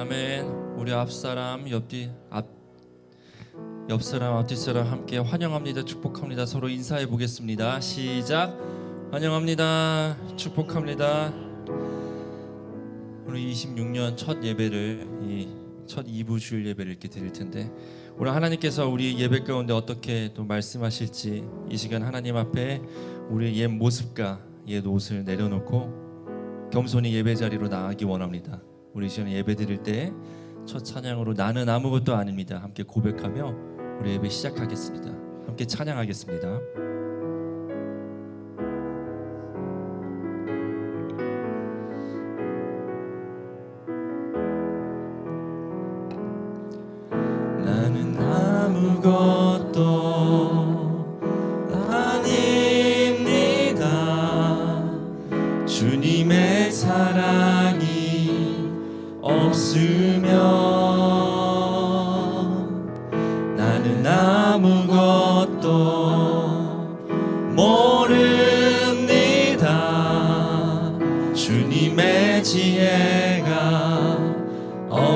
아멘. 우리 앞 사람 옆뒤 앞 옆 사람 앞뒤 사람 함께 환영합니다. 축복합니다. 서로 인사해 보겠습니다. 시작. 환영합니다. 축복합니다. 오늘 26년 첫 예배를 이첫 2부 주일 예배를 이렇게 드릴 텐데 오늘 하나님께서 우리 예배 가운데 어떻게 또 말씀하실지 이 시간 하나님 앞에 우리의 옛 모습과 옛 옷을 내려놓고 겸손히 예배 자리로 나가기 원합니다. 우리 이 시간 예배 드릴 때 첫 찬양으로 나는 아무것도 아닙니다. 함께 고백하며 우리 예배 시작하겠습니다. 함께 찬양하겠습니다.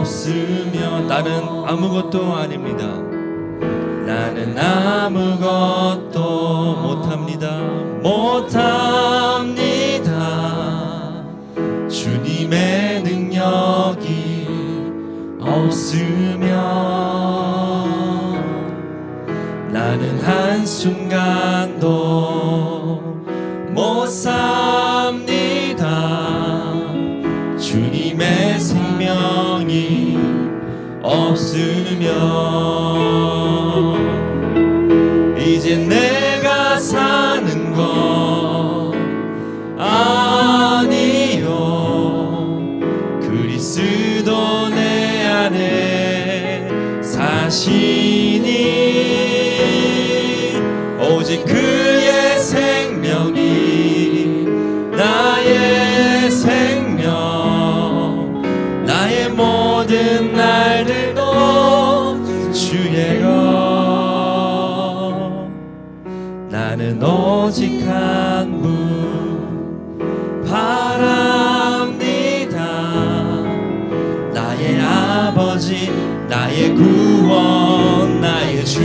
없으면 나는 아무것도 아닙니다. 나는 아무것도 못합니다. 못합니다. 주님의 능력이 없으면 나는 한순간도 못삽 없으면 이제 내 오직 한 분 바랍니다. 나의 아버지 나의 구원 나의 주.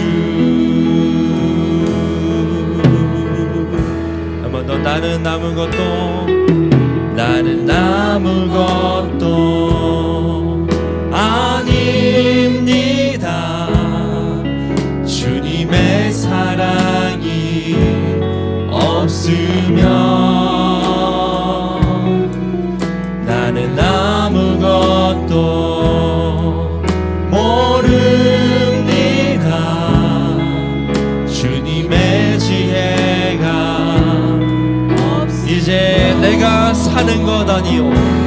한번 더 나는 아무것도 나는 아무것도 사는 것 아니요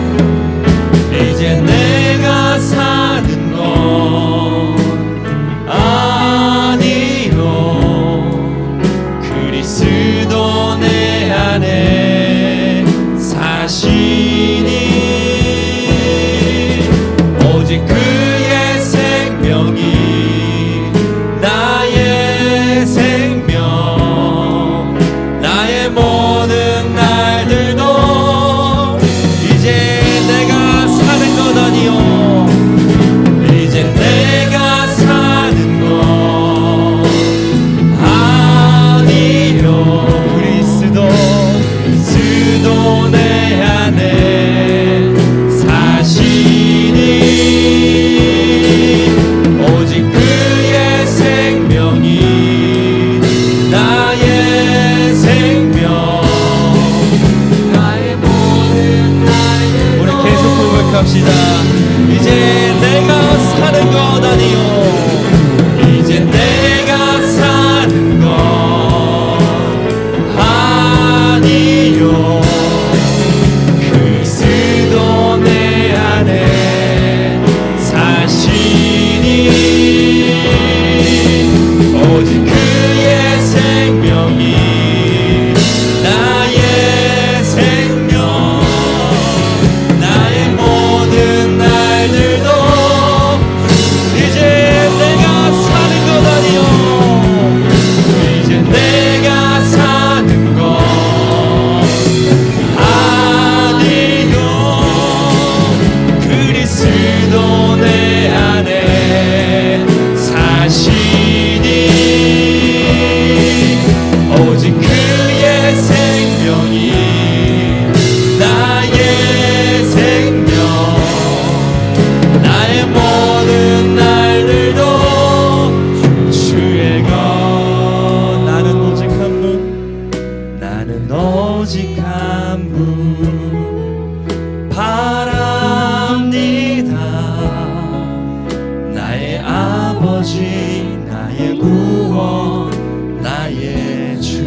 아버지 나의 구원 나의 주.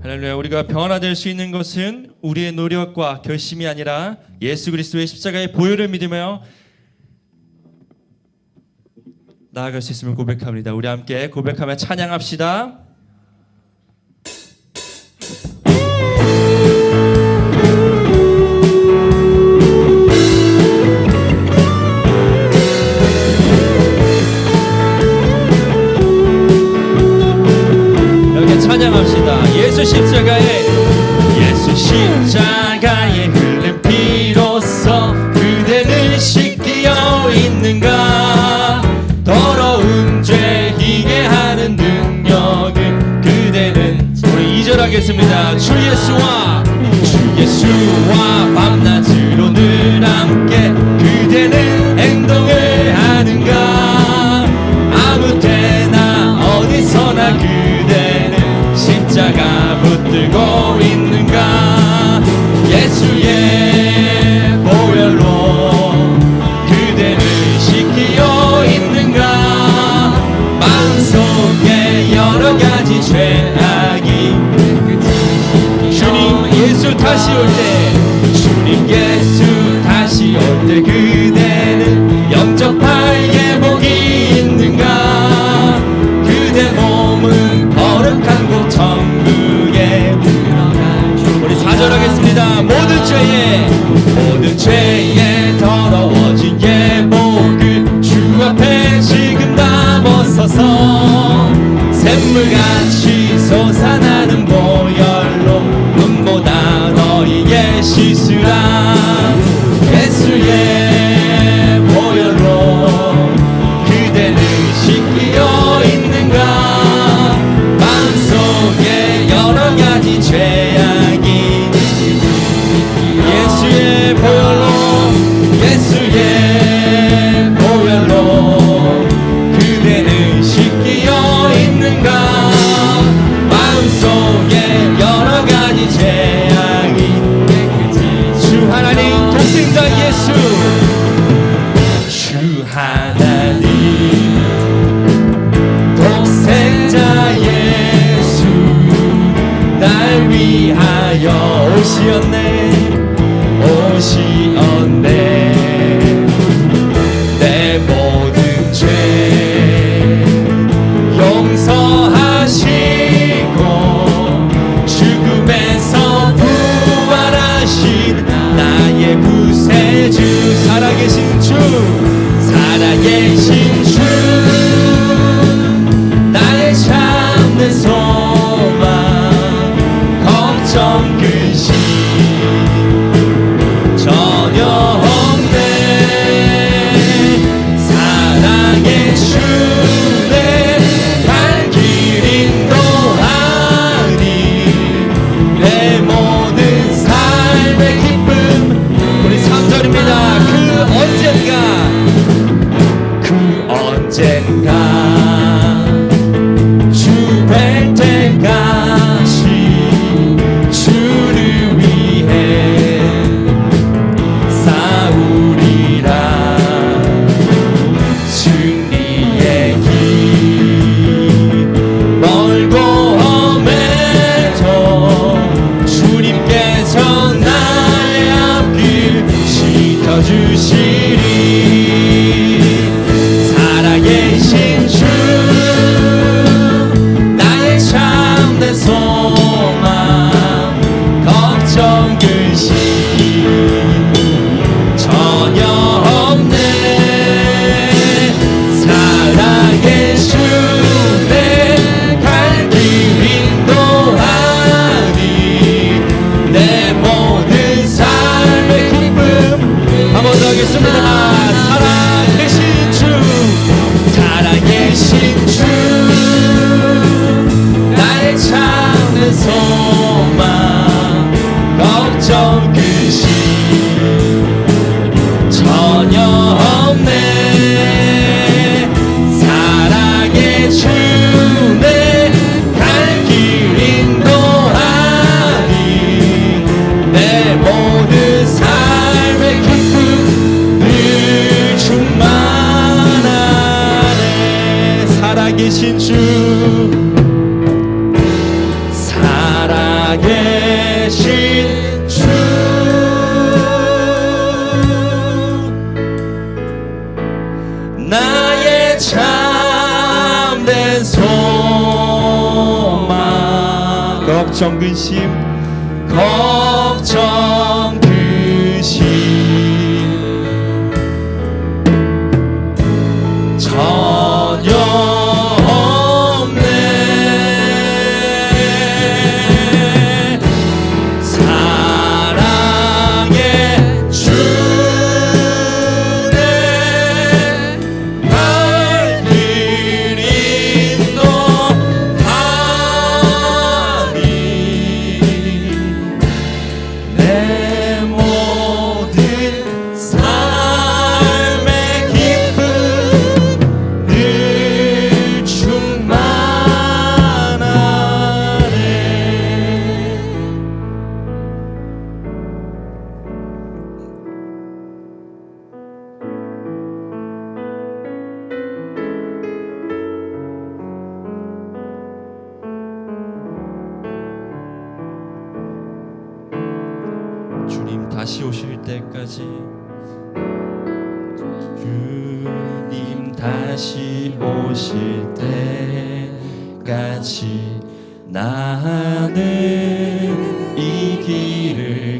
할렐루야 우리가 변화될 수 있는 것은 우리의 노력과 결심이 아니라 예수 그리스도의 십자가의 보혈을 믿으며 나아갈 수 있음을 고백합니다. 우리 함께 고백하며 찬양합시다. 다시 올 때 주님 예수 다시 올 때 그대는 영접할 예복이 있는가? 그대 몸은 거룩한 곳 천국에 우리 사절하겠습니다. 모든 죄에 모든 죄에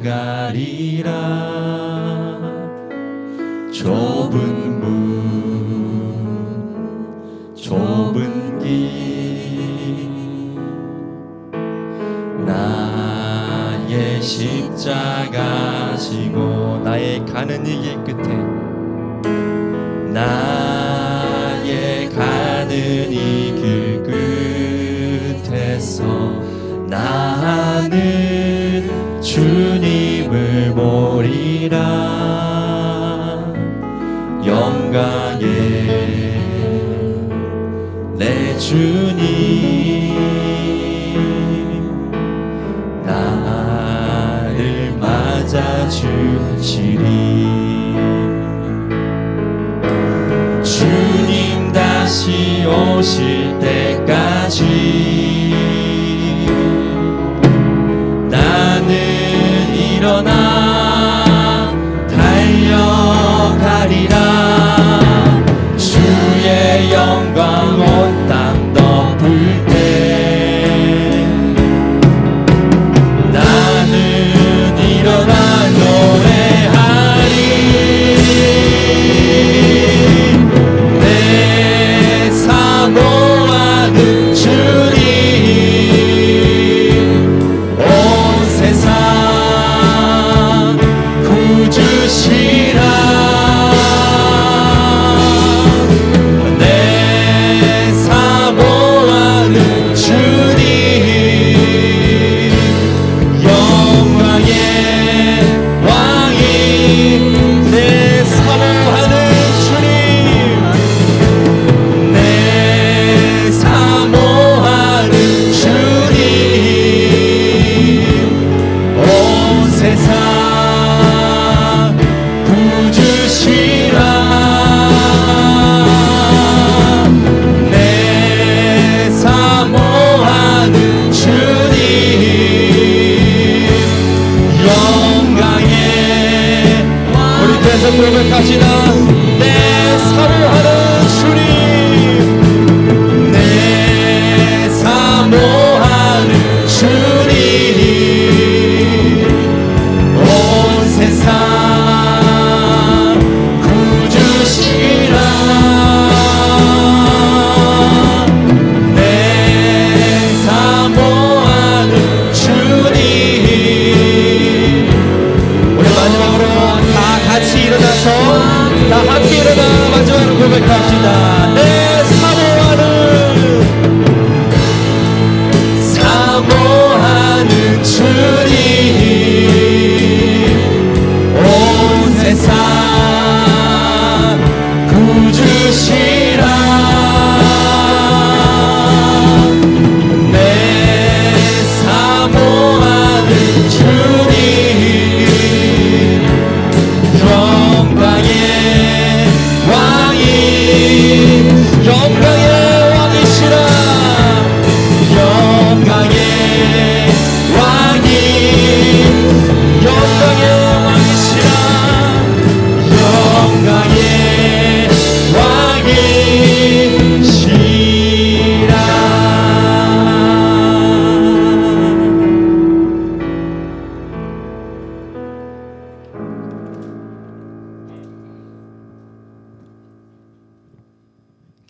가리라. 좁은 문 좁은 길. 나의 십자가 지고 나의 가는 이 길 끝에. 나의 가는 이 길 끝에서 나는 영광에 내 주님.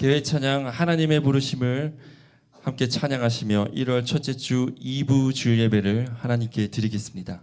개회 찬양 하나님의 부르심을 함께 찬양하시며 1월 첫째 주 2부 주일 예배를 하나님께 드리겠습니다.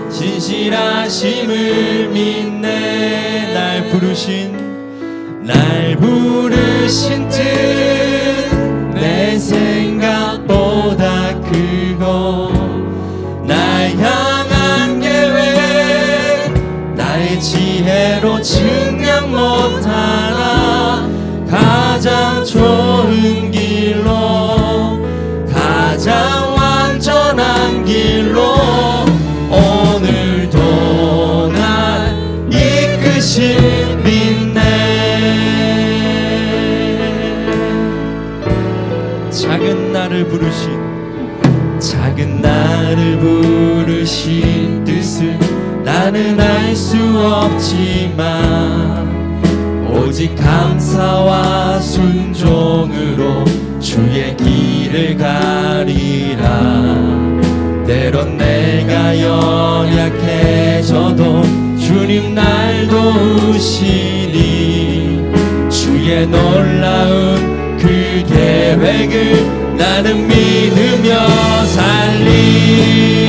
진실하심을 믿네. 날 부르신 날 부르신 부르신 뜻을 나는 알 수 없지만 오직 감사와 순종으로 주의 길을 가리라. 때론 내가 연약해져도 주님 날 도우시니 주의 놀라운 그 계획을 나는 믿으며 살리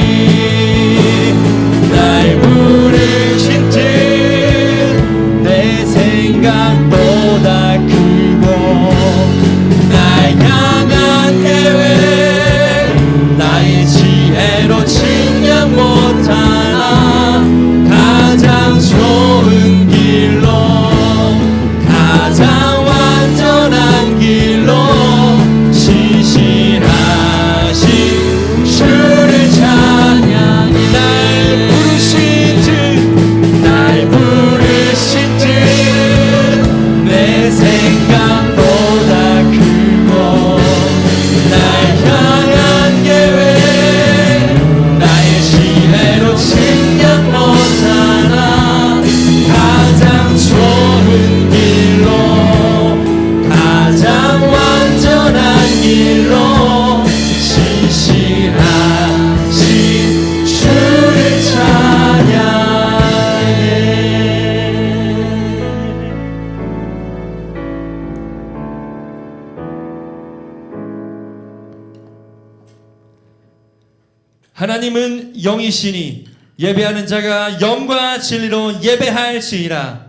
영이시니 예배하는 자가 영과 진리로 예배할지이라